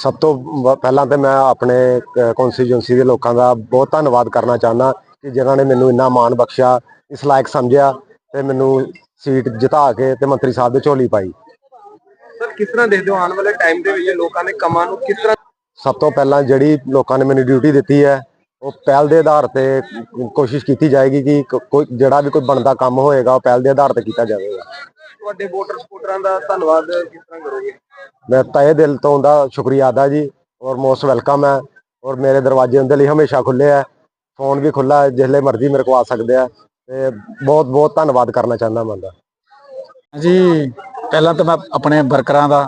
ਸਭ ਤੋਂ ਵ- ਪਹਿਲਾਂ ਤੇ ਮੈਂ ਆਪਣੇ ਕੌਂਸਟੀਚੁਐਂਸੀ ਦੇ ਲੋਕਾਂ ਦਾ ਬਹੁਤ ਧੰਨਵਾਦ ਕਰਨਾ ਚਾਹੁੰਦਾ ਕਿ ਜਿਨ੍ਹਾਂ ਨੇ ਮੈਨੂੰ ਇੰਨਾ ਮਾਣ ਬਖਸ਼ਿਆ ਇਸ ਲਾਇਕ ਸਮਝਿਆ ਤੇ ਮੈਨੂੰ ਸੀਟ ਜਿਤਾ ਕੇ ਤੇ ਮੰਤਰੀ ਸਾਹਿਬ ਦੇ ਝੋਲੀ ਪਾਈ। ਸਰ ਕਿਸ ਤਰ੍ਹਾਂ ਦੇਖਦੇ ਹੋ ਆਉਣ ਵਾਲੇ ਟਾਈਮ ਦੇ ਵਿੱਚ ਲੋਕਾਂ ਨੇ ਕੰਮਾਂ ਨੂੰ ਕਿਸ ਤਰ੍ਹਾਂ ਸਭ ਤੋਂ ਪਹਿਲਾਂ ਜਿਹੜੀ ਲੋਕਾਂ ਨੇ ਮੈਨੂੰ ਡਿਊਟੀ ਦਿੱਤੀ ਹੈ ਉਹ ਪਹਿਲ ਦੇ ਆਧਾਰ ਤੇ ਕੋਸ਼ਿਸ਼ ਕੀਤੀ ਜਾਏਗੀ ਕਿ ਕ- ਕੋਈ ਜਿਹੜਾ ਵੀ ਕੋਈ ਬਣਦਾ ਕੰਮ ਹੋਏਗਾ ਉਹ ਪਹਿਲ ਦੇ ਆਧਾਰ ਤੇ ਕੀਤਾ ਜਾਵੇਗਾ। ਤੁਹਾਡੇ ਵੋਟਰ ਸਪੋਰਟਰਾਂ ਦਾ ਧੰਨਵਾਦ ਕਿਸ ਤਰ੍ਹਾਂ ਕਰੋਗੇ? ਮੈਂ ਤਹਿ ਦਿਲ ਤੋਂ ਉਹਦਾ ਸ਼ੁਕਰੀਆ ਅਦਾ ਜੀ ਔਰ ਮੋਸਟ ਵੈਲਕਮ ਹੈ ਔਰ ਮੇਰੇ ਦਰਵਾਜ਼ੇ ਉਹਦੇ ਲਈ ਹਮੇਸ਼ਾ ਖੁੱਲੇ ਹੈ। ਫੋਨ ਵੀ ਖੁੱਲਾ ਹੈ ਜਿਸਲੇ ਮਰਜ਼ੀ ਮੇਰੇ ਕੋਲ ਆ ਸਕਦੇ ਆ ਤੇ ਬਹੁਤ ਬਹੁਤ ਧੰਨਵਾਦ ਕਰਨਾ ਚਾਹੁੰਦਾ ਮੈਂ ਉਹਦਾ ਜੀ ਪਹਿਲਾਂ ਤਾਂ ਮੈਂ ਆਪਣੇ ਵਰਕਰਾਂ ਦਾ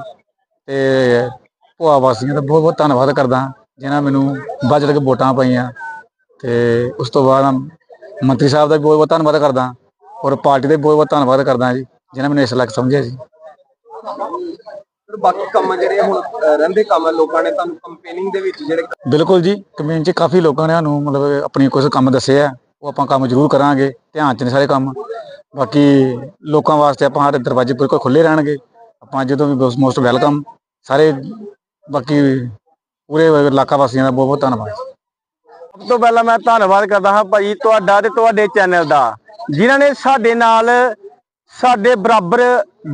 ਤੇ ਭੁਆ ਵਾਸੀਆਂ ਦਾ ਬਹੁਤ ਬਹੁਤ ਧੰਨਵਾਦ ਕਰਦਾ ਜਿਨ੍ਹਾਂ ਮੈਨੂੰ ਵੱਜ ਕੇ ਵੋਟਾਂ ਪਾਈਆਂ। ਤੇ ਉਸ ਤੋਂ ਬਾਅਦ ਮੰਤਰੀ ਸਾਹਿਬ ਦਾ ਵੀ ਬਹੁਤ ਬਹੁਤ ਧੰਨਵਾਦ ਕਰਦਾ ਔਰ ਪਾਰਟੀ ਦਾ ਵੀ ਬਹੁਤ ਬਹੁਤ ਧੰਨਵਾਦ ਕਰਦਾ ਜੀ। ਜਿਨ੍ਹਾਂ ਮੈਨੂੰ ਇਸ ਲੱਕ ਸਮਝਿਆ ਜੀ ਸਰ ਬਾਕੀ ਕੰਮ ਜਿਹੜੇ ਹੁਣ ਅਹ, ਰਹਿੰਦੇ ਕੰਮ ਹੈ, ਲੋਕਾਂ ਨੇ ਤੁਹਾਨੂੰ ਕੰਪੇਨਿੰਗ ਦੇ ਵਿੱਚ ਜਿਹੜੇ ਬਿਲਕੁਲ ਜੀ ਕਮਿਊਨ 'ਚ ਕਾਫੀ ਲੋਕਾਂ ਨੇ ਸਾਨੂੰ ਮਤਲਬ ਆਪਣੀ ਕੁਝ ਕੰਮ ਦੱਸੇ ਆ ਉਹ ਆਪਾਂ ਕੰਮ ਜ਼ਰੂਰ ਕਰਾਂਗੇ ਧਿਆਨ 'ਚ ਨੇ ਸਾਰੇ ਕੰਮ। ਬਾਕੀ ਲੋਕਾਂ ਵਾਸਤੇ ਆਪਾਂ ਸਾਡੇ ਦਰਵਾਜ਼ੇ ਬਿਲਕੁਲ ਖੁੱਲੇ ਰਹਿਣਗੇ ਆਪਾਂ ਜਦੋਂ ਵੀ ਮੋਸਟ ਵੈਲਕਮ ਸਾਰੇ ਬਾਕੀ ਪੂਰੇ ਇਲਾਕਾ ਵਾਸੀਆਂ ਦਾ ਬਹੁਤ ਬਹੁਤ ਧੰਨਵਾਦ। ਸਭ ਤੋਂ ਪਹਿਲਾਂ ਮੈਂ ਧੰਨਵਾਦ ਕਰਦਾ ਹਾਂ ਭਾਈ ਤੁਹਾਡਾ ਤੇ ਤੁਹਾਡੇ ਚੈਨਲ ਦਾ ਜਿਨ੍ਹਾਂ ਨੇ ਸਾਡੇ ਨਾਲ ਸਾਡੇ ਬਰਾਬਰ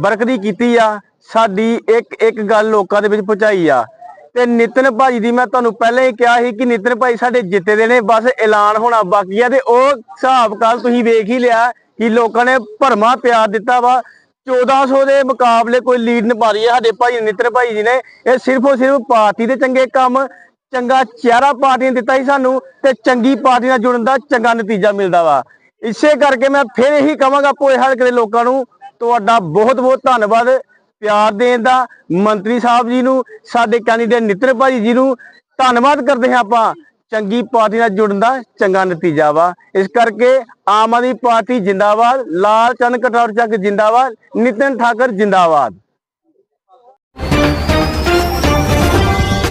ਬਰਕਦੀ ਕੀਤੀ ਆ, ਸਾਡੀ ਇੱਕ ਇੱਕ ਗੱਲ ਲੋਕਾਂ ਦੇ ਵਿੱਚ ਪਹੁੰਚਾਈ ਆ। ਤੇ ਨਿਤਨ ਭਾਈ ਦੀ ਮੈਂ ਤੁਹਾਨੂੰ ਪਹਿਲਾਂ ਹੀ ਕਿਹਾ ਸੀ ਕਿ ਨਿਤਨ ਭਾਈ ਸਾਡੇ ਜਿੱਤੇ ਦੇ ਨੇ, ਬਸ ਐਲਾਨ ਹੋਣਾ ਬਾਕੀ ਆ ਤੇ ਉਹ ਹਿਸਾਬ ਕਾਲ ਤੁਸੀਂ ਵੇਖ ਹੀ ਲਿਆ ਕਿ ਲੋਕਾਂ ਨੇ ਭਰਮਾ ਪਿਆਰ ਦਿੱਤਾ ਵਾ। 1400 ਦੇ ਮੁਕਾਬਲੇ ਕੋਈ ਲੀਡ ਨਹੀਂ ਪਾ ਰਹੀ ਹੈ ਸਾਡੇ ਭਾਈ ਨਿਤਨ ਭਾਈ ਜੀ ਨੇ। ਇਹ ਸਿਰਫ ਉਹ ਸਿਰਫ ਪਾਰਟੀ ਦੇ ਚੰਗੇ ਕੰਮ, ਚੰਗਾ ਚਿਹਰਾ ਪਾਰਟੀ ਨੇ ਦਿੱਤਾ ਸੀ ਸਾਨੂੰ ਤੇ ਚੰਗੀ ਪਾਰਟੀ ਨਾਲ ਜੁੜਨ ਦਾ ਚੰਗਾ ਨਤੀਜਾ ਮਿਲਦਾ ਵਾ। ਇਸੇ ਕਰਕੇ ਮੈਂ ਫਿਰ ਇਹੀ ਕਹਾਂਗਾ ਭੋਏ ਹਲਕੇ ਦੇ ਲੋਕਾਂ ਨੂੰ, ਤੁਹਾਡਾ ਬਹੁਤ ਬਹੁਤ ਧੰਨਵਾਦ, ਪਿਆਰ ਦੇਣ ਦਾ, ਮੰਤਰੀ ਸਾਹਿਬ ਜੀ ਨੂੰ, ਸਾਡੇ ਕੈਂਡੀਡੇਟ ਨਿਤਨ ਭਾਈ ਜੀ ਨੂੰ, ਧੰਨਵਾਦ ਕਰਦੇ ਹਾਂ ਆਪਾਂ, ਚੰਗੀ ਪਾਰਟੀ ਨਾਲ ਜੁੜਨ ਦਾ ਚੰਗਾ ਨਤੀਜਾ ਵਾ। ਇਸ ਕਰਕੇ ਆਮ ਆਦਮੀ ਪਾਰਟੀ ਜਿੰਦਾਬਾਦ, ਲਾਲ ਚੰਦ ਕਟੌਰ ਚੱਕ ਜਿੰਦਾਬਾਦ, ਨਿਤਨ ਠਾਕਰ ਜਿੰਦਾਬਾਦ।